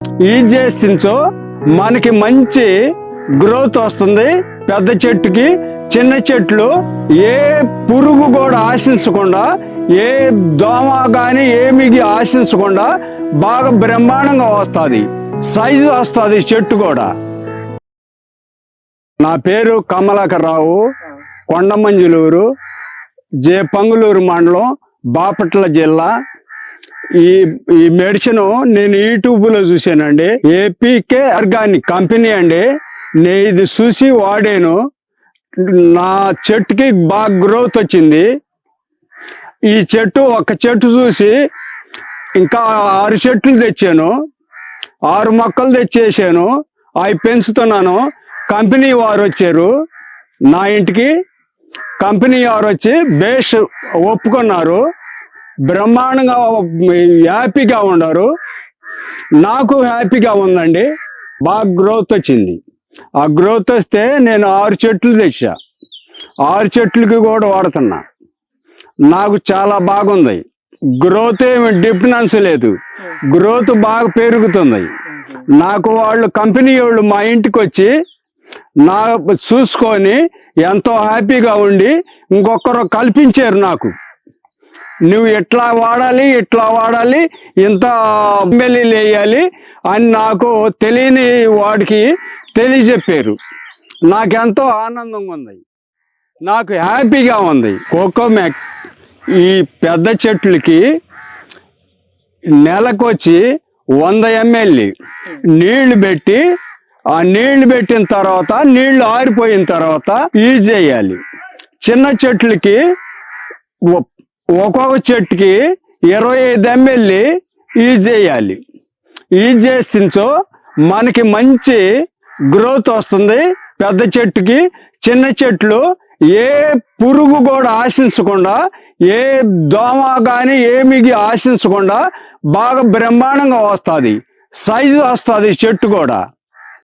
ఇది చేస్తుంచో మనకి మంచి గ్రోత్ వస్తుంది. పెద్ద చెట్టుకి చిన్న చెట్లు ఏ పురుగు కూడా ఆశించకుండా ఏ దోమ కానీ ఏమి ఆశించకుండా బాగా బ్రహ్మాండంగా వస్తుంది. సైజు వస్తుంది చెట్టు కూడా. నా పేరు కమలాకర్రావు కొండమంజులూరు జే పంగులూరు మండలం బాపట్ల జిల్లా ఈ ఈ మెడిసిన్ నేను యూట్యూబ్లో చూసానండి ఏపీకే ఆర్గానిక్ కంపెనీ అండి. నేను ఇది చూసి వాడాను. నా చెట్టుకి బాగా గ్రోత్ వచ్చింది. ఈ చెట్టు ఒక చెట్టు చూసి ఇంకా ఆరు చెట్లు తెచ్చాను. ఆరు మొక్కలు తెచ్చేసాను. అవి పెంచుతున్నాను. కంపెనీ వారు వచ్చారు. నా ఇంటికి కంపెనీ వారు వచ్చి బేస్ ఒప్పుకున్నారు. బ్రహ్మాండంగా హ్యాపీగా ఉన్నారు. నాకు హ్యాపీగా ఉందండి. బాగా గ్రోత్ వచ్చింది. ఆ గ్రోత్ వస్తే నేను ఆరు చెట్లు తెచ్చా. ఆరు చెట్లకి కూడా వాడుతున్నా. నాకు చాలా బాగుంది. గ్రోత్ ఏమి డిఫరెన్స్ లేదు. గ్రోత్ బాగా పెరుగుతుంది. నాకు వాళ్ళు కంపెనీ వాళ్ళు మా ఇంటికి వచ్చి నా చూసుకొని ఎంతో హ్యాపీగా ఉండి ఇంకొకరు కల్పించారు నాకు. నువ్వు ఎట్లా వాడాలి ఎట్లా వాడాలి ఇంత ఎమ్మెల్యేలు వేయాలి అని నాకు తెలియని వాడికి తెలియజెప్పారు. నాకెంతో ఆనందంగా ఉంది. నాకు హ్యాపీగా ఉంది. కోకో మ్యాక్ ఈ పెద్ద చెట్లకి నెలకొచ్చి వంద ఎంఎల్ఏ నీళ్ళు పెట్టి ఆ నీళ్ళు పెట్టిన తర్వాత నీళ్ళు ఆరిపోయిన తర్వాత ఈ చేయాలి. చిన్న చెట్లకి ఒక్కొక్క చెట్టుకి ఇరవై ఐదు ఎంఎల్ఏ యూజ్ చేయాలి. యూజ్ చేసించో మనకి మంచి గ్రోత్ వస్తుంది. పెద్ద చెట్టుకి చిన్న చెట్లు ఏ పురుగు కూడా ఆశించకుండా ఏ దోమ కానీ ఏమి ఆశించకుండా బాగా బ్రహ్మాండంగా వస్తుంది. సైజు వస్తుంది చెట్టు కూడా.